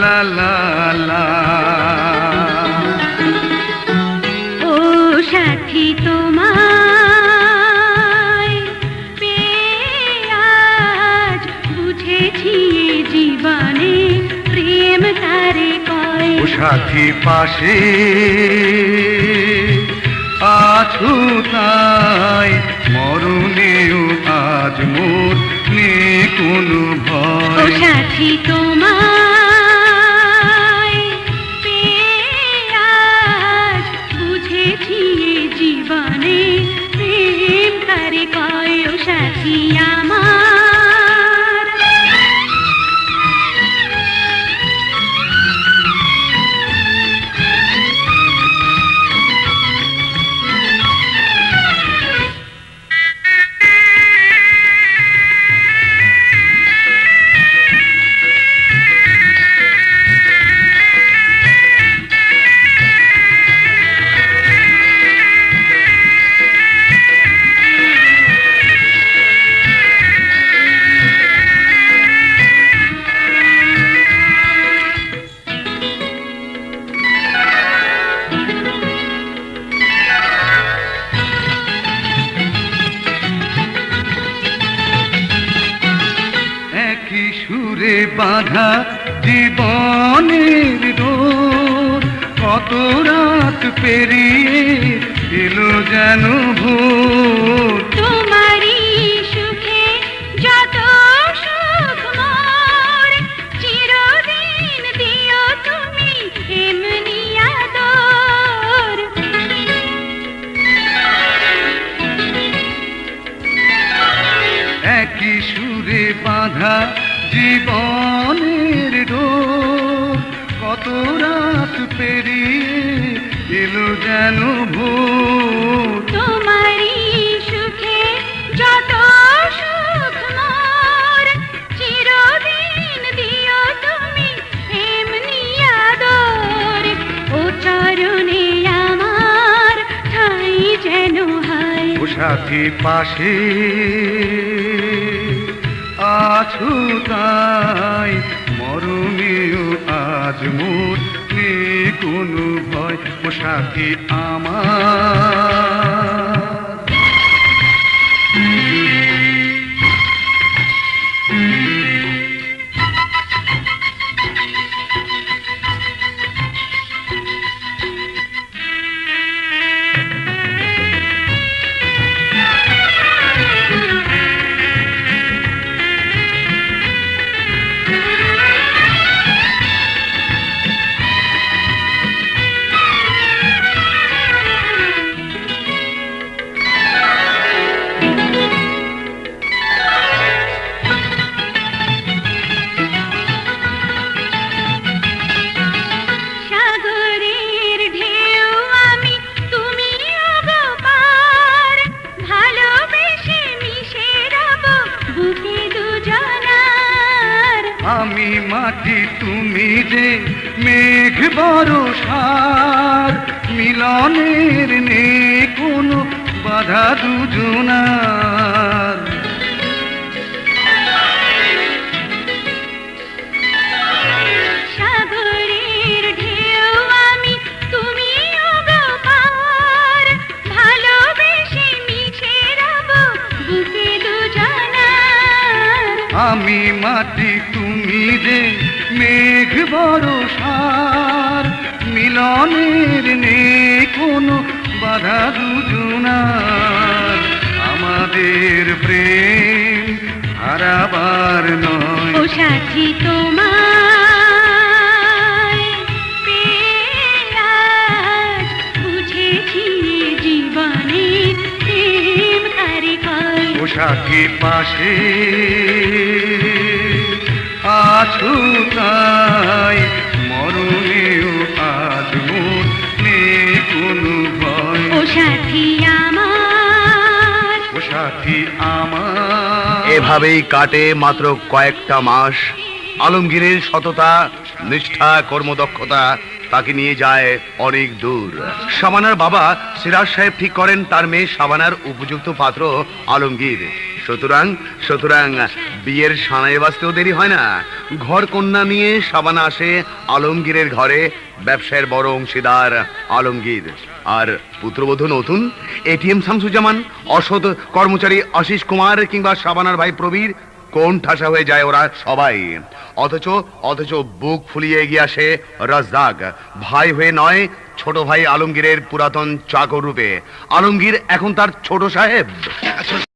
লা লা লা। ও সাথী তোমায় আজ বুঝেছি জীবনে প্রেম তারে কয়। ও সাথী পাশে আছো তাই মরণেও আজ মোর নে কোনো ভয়। সাথী তো একই সুরে বাঁধা জীবনের রোদ কত রাত পেরিয়ে জীবনের ডোর কত রাত পেরিয়ে এলো যেন ভোর। তোমারই সুখে যত সুখ মোর চিরদিন দিও তুমি এমনি আদর। ও চরণে আমার ঠাই যেন হয়। সাথী পাশে আছো তাই মরণেও আজ মোর কোনো ভয় ও সাথী আমার। আমি মাটি তুমি যে মেঘ বরসার মিলনের নেই কোনো বাধা দুজনার। মাটি তুমি যে মেঘ বরসার মিলনের নেই কোনো বাধা দুজনার। আমাদের প্রেম হারাবার নয়। ও সাথী তোমায় বুঝেছি এ জীবনে প্রেম তারে ও সাথী পাশে আছো তাই মরণেও আজ নেই কোনো ভয়। ও সাথী আমার। ও সাথী আমার। এভাবেই কাটে মাত্র কয়েকটা মাস। আলমগীরের সততা নিষ্ঠা কর্মদক্ষতা তাকে নিয়ে যায় অনেক দূর। সাবানার বাবা সিরাজ সাহেব ঠিক করেন তার মেয়ে সাবানার উপযুক্ত পাত্র আলমগীর। সুতরাং সুতরাং বিয়ের সানায় বাঁচতেও দেরি হয় না। ঘর কন্যা নিয়ে সাবানা আসে আলমগীরের ঘরে, ব্যবসায়ের বড় অংশীদার আলমগীর। আর পুত্রবধূ নতুন এটিএম শামসুজ্জামান, অসৎ কর্মচারী আশিস কুমার কিংবা সাবানার ভাই প্রবীর কোন ঠাসা হয়ে যায় ওরা সবাই। অথচ অথচ বুক ফুলিয়ে এগিয়ে আসে রাজদাক ভাই হয়ে নয়, ছোট ভাই আলমগীরের পুরাতন চাকর রূপে। আলমগীর এখন তার ছোট সাহেব।